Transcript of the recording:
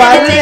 வருது.